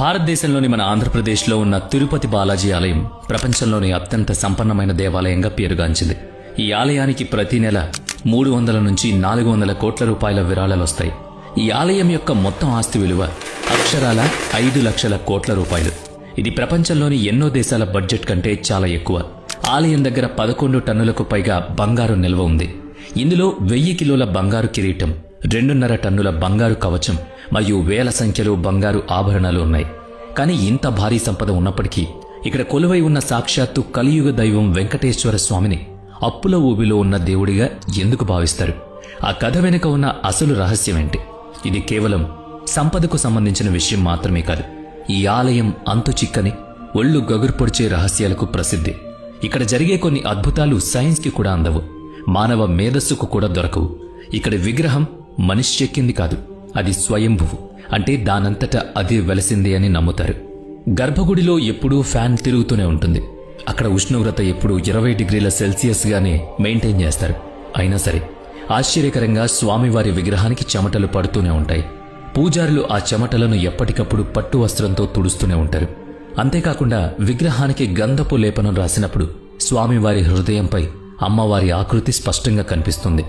భారతదేశంలోని మన ఆంధ్రప్రదేశ్లో ఉన్న తిరుపతి బాలాజీ ఆలయం ప్రపంచంలోని అత్యంత సంపన్నమైన దేవాలయంగా పేరుగాంచింది. ఈ ఆలయానికి ప్రతి నెల మూడు వందల నుంచి నాలుగు వందల కోట్ల రూపాయల విరాళాలు వస్తాయి. ఈ ఆలయం యొక్క మొత్తం ఆస్తి విలువ అక్షరాల ఐదు లక్షల కోట్ల రూపాయలు. ఇది ప్రపంచంలోని ఎన్నో దేశాల బడ్జెట్ కంటే చాలా ఎక్కువ. ఆలయం దగ్గర పదకొండు టన్నులకు పైగా బంగారు నిల్వ ఉంది. ఇందులో వెయ్యి కిలోల బంగారు కిరీటం రెండున్నర టన్నుల బంగారు కవచం మరియు వేల సంఖ్యలో బంగారు ఆభరణాలు ఉన్నాయి. కానీ ఇంత భారీ సంపద ఉన్నప్పటికీ ఇక్కడ కొలువై ఉన్న సాక్షాత్తు కలియుగ దైవం వెంకటేశ్వర స్వామిని అప్పుల ఊబిలో ఉన్న దేవుడిగా ఎందుకు భావిస్తారు? ఆ కథ వెనుక ఉన్న అసలు రహస్యమేంటి ఇది కేవలం సంపదకు సంబంధించిన విషయం మాత్రమే కాదు. ఈ ఆలయం అంతు చిక్కని ఒళ్ళు గగురు పొడిచే రహస్యాలకు ప్రసిద్ధి. ఇక్కడ జరిగే కొన్ని అద్భుతాలు సైన్స్కి కూడా అందవు. మానవ మేధస్సుకు కూడా దొరకవు. ఇక్కడ విగ్రహం మనిషి చెక్కింది కాదు అది స్వయంభువు. అంటే దానంతటా అదే వెలసింది అని నమ్ముతారు. గర్భగుడిలో ఎప్పుడూ ఫ్యాన్ తిరుగుతూనే ఉంటుంది. అక్కడ ఉష్ణోగ్రత ఎప్పుడూ ఇరవై డిగ్రీల సెల్సియస్గానే మెయింటైన్ చేస్తారు. అయినా సరే ఆశ్చర్యకరంగా స్వామివారి విగ్రహానికి చెమటలు పడుతూనే ఉంటాయి. పూజారులు ఆ చెమటలను ఎప్పటికప్పుడు పట్టు వస్త్రంతో తుడుస్తూనే ఉంటారు. అంతేకాకుండా విగ్రహానికి గంధపు లేపనం రాసినప్పుడు స్వామివారి హృదయంపై అమ్మవారి ఆకృతి స్పష్టంగా కనిపిస్తుంది.